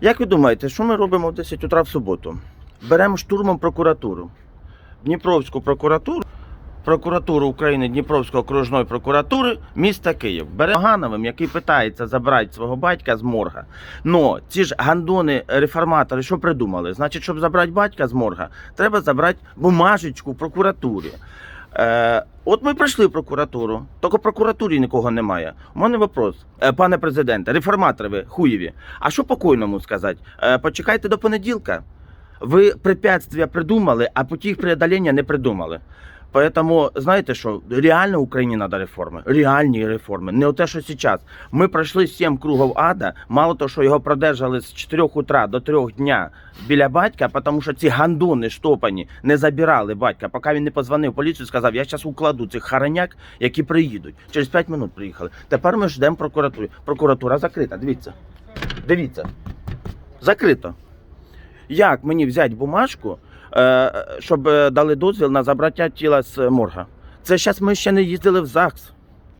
Як ви думаєте, що ми робимо в 10 утра в суботу? Беремо штурмом прокуратуру. Дніпровську прокуратуру, прокуратуру України Дніпровської окружної прокуратури міста Київ. Беремо Гановим, який питається забрати свого батька з морга. Но ці ж гандони реформатори що придумали? Значить, щоб забрати батька з морга, треба забрати бумажечку прокуратурі. Е, от ми прийшли в прокуратуру, тільки в прокуратурі нікого немає. У мене вопрос, е, пане президенте, реформатори ви хуєві. А що покойному сказати? Е, почекайте до понеділка. Ви препятствия придумали, а їх преодолення не придумали. Поэтому, знаєте що, реально Україні треба реформи. Реальні реформи. Не те, що зараз. Ми пройшли сім кругів ада. Мало того, що його продержали з 4 утра до 3 дня біля батька, тому що ці гандони штопані не забирали батька, поки він не позвонив поліцію, сказав, я зараз укладу цих хараняк, які приїдуть. Через 5 минут приїхали. Тепер ми ждемо прокуратури. Прокуратура закрита. Дивіться. Дивіться. Закрито. Як мені взяти бумажку, щоб е, дали дозвіл на забраття тіла з морга? Це зараз ми ще не їздили в ЗАГС.